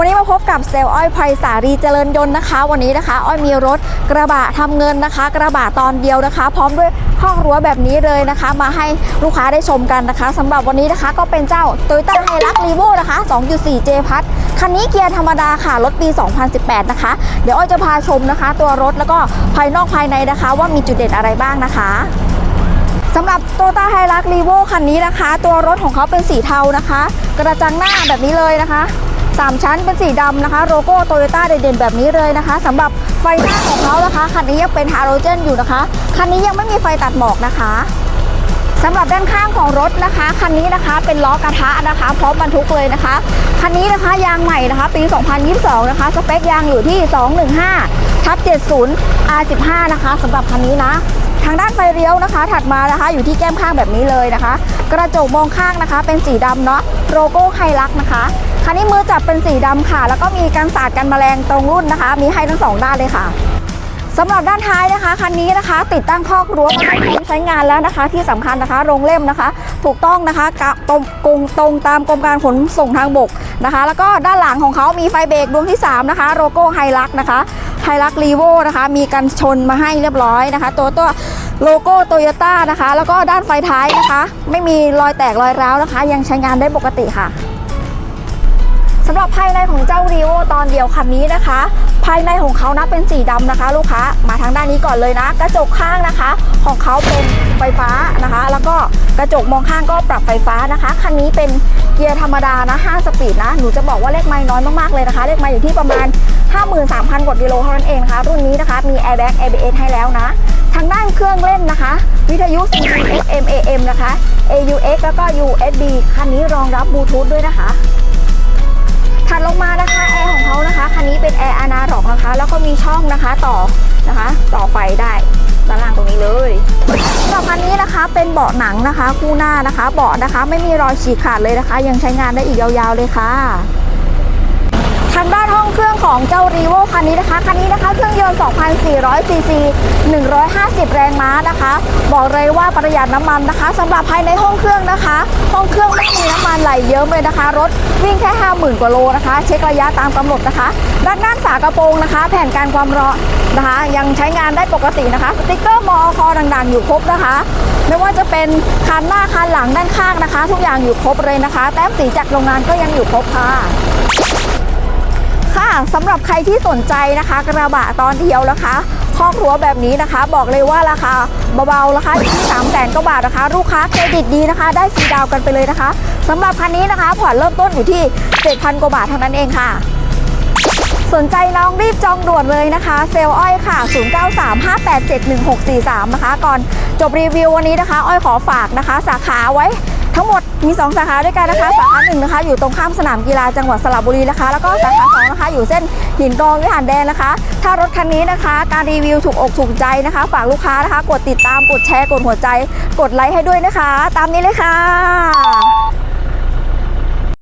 ันนี้มาพบกับเซลล์อ้อยไพศาลีเจริญยนต์นะคะ วันนี้นะคะ อ้อยมีรถกระบะทำเงินนะคะ กระบะตอนเดียวนะคะ พร้อมด้วยข้อกรั้วแบบนี้เลยนะคะ มาให้ลูกค้าได้ชมกันนะคะสำหรับวันนี้นะคะก็เป็นเจ้า t o y ต้าไฮรักรีโวนะคะ 2.4 J พัทคันนี้เกียร์ธรรมดาค่ะ รถปี 2018 นะคะ เดี๋ยวอ้อยจะพาชมนะคะ ตัวรถแล้วก็ภายนอกภายในนะคะ ว่ามีจุดเด่นอะไรบ้างนะคะสำหรับโตต้าไฮรักรีโวคันนี้นะคะ ตัวรถของเขาเป็นสีเทานะคะ กระจังหน้าแบบนี้เลยนะคะ 3 ชั้นเป็นสีดำนะคะ โลโก้โตโยต้าเด่นๆแบบนี้เลยนะคะสำหรับไฟหน้าของเขานะคะคันนี้ยังเป็นฮาโลเจนอยู่นะคะ คันนี้ยังไม่มีไฟตัดหมอกนะคะสำหรับด้านข้างของรถนะคะ คันนี้นะคะเป็นล้อกระทะนะคะ พร้อมบรรทุกเลยนะคะ คันนี้นะคะยางใหม่นะคะ ปี 2022 นะคะ สเปคยางอยู่ที่ 215ทับ70 R15 นะคะสำหรับคันนี้นะ ทางด้านไฟเลี้ยวนะคะ ถัดมานะคะ อยู่ที่แก้มข้างแบบนี้เลยนะคะ กระจกมองข้างนะคะ เป็นสีดำเนาะโลโก้ไฮลักนะคะ คันนี้มือจับเป็นสีดำค่ะ แล้วก็มีกันสาดกันแมลงตรงรุ่นนะคะ มีให้ทั้งสองด้านเลยค่ะสำหรับด้านท้ายนะคะคันนี้นะคะ ติดตั้งคอกรั้วมาให้พร้อมใช้งานแล้วนะคะ ที่สำคัญนะคะโรงเล่มนะคะ ถูกต้องนะคะกะตรงกงตรงตามกรมการขนส่งทางบกนะคะ แล้วก็ด้านหลังของเขามีไฟเบรกดวงที่ 3 นะคะ โลโก้ไฮลักนะคะไฮลักรีโวนะคะ มีกันชนมาให้เรียบร้อยนะคะ ตัวตัวโลโก้โตโยต้านะคะ แล้วก็ด้านไฟท้ายนะคะ ไม่มีรอยแตกรอยร้าวนะคะ ยังใช้งานได้ปกติค่ะ สำหรับภายในของเจ้ารีโวตอนเดียวคันนี้นะคะ ภายในของเขานะเป็นสีดำนะคะ ลูกค้ามาทางด้านนี้ก่อนเลยนะ กระจกข้างนะคะ ของเขาเป็นไฟฟ้านะคะ แล้วก็กระจกมองข้างก็ปรับไฟฟ้านะคะคันนี้เป็นเกียร์ธรรมดานะ5สปีดนะหนูจะบอกว่าเลขไม้น้อยมากๆเลยนะคะ เลขไม้อยู่ที่ประมาณ 53,000กว่ากิโลเท่านั้นเองนะคะรุ่นนี้นะคะมี airbag ABS ให้แล้วนะ ทางด้านเครื่องเล่นนะคะ วิทยุ CD FM AM นะคะ AUX แล้วก็ USB คันนี้รองรับบลูทูธด้วยนะคะ มีช่องนะคะต่อนะคะ ต่อไฟได้ด้านล่างตรงนี้เลยสำหรับคันนี้นะคะเป็นเบาะหนังนะคะ คู่หน้านะคะ เบาะนะคะ ไม่มีรอยฉีกขาดเลยนะคะ ยังใช้งานได้อีกยาวๆเลยค่ะ ทางด้านห้องเครื่องของเจ้ารีโวคันนี้นะคะ คันนี้นะคะ เครื่องยนต์2,400ซีซี150 แรงม้านะคะ บอกเลยว่าประหยัดน้ำมันนะคะสำหรับภายในห้องเครื่องนะคะ ห้องเครื่องไม่มีน้ำมันไหลเยอะเลยนะคะ รถวิ่งแค่ 50,000 กว่าโลนะคะ เช็คระยะตามกำหนดนะคะ ด้านด้านฝากระโปรงนะคะ แผ่นการความร้อนนะคะ ยังใช้งานได้ปกตินะคะสติกเกอร์มอคอต่างๆ อยู่ครบนะคะไม่ว่าจะเป็นคันหน้าคันหลังด้านข้างนะคะ ทุกอย่างอยู่ครบเลยนะคะ แต้มสีจากโรงงานก็ยังอยู่ครบค่ะ ค่ะสำหรับใครที่สนใจนะคะ กระบะตอนเดียวนะคะคอกรั้วแบบนี้นะคะ บอกเลยว่าราคาเบาๆราคาอยู่ที่3 0 0 0 0 0กว่าบาทนะคะ ลูกค้าเครดิตดีนะคะ ได้ฟรีดาวกันไปเลยนะคะสำหรับคันนี้นะคะผ่อนเริ่มต้นอยู่ที่7,000กว่าบาทเท่านั้นเองค่ะ สนใจน้องรีบจองด่วนเลยนะคะ เซลล์อ้อยค่ะ 0935871643 นะคะ ก่อนจบรีวิววันนี้นะคะ อ้อยขอฝากนะคะ สาขาไว้ ทั้งหมดมี 2 สาขาด้วยกันนะคะ สาขาหนึ่งนะคะอยู่ตรงข้ามสนามกีฬาจังหวัดสระบุรีนะคะ แล้วก็สาขาสองนะคะอยู่เส้นหินกองวิหารแดงนะคะ ถ้ารถคันนี้นะคะ การรีวิวถูกอกถูกใจนะคะ ฝากลูกค้านะคะ กดติดตามกดแชร์กดหัวใจ กดไลค์ให้ด้วยนะคะ ตามนี้เลยค่ะ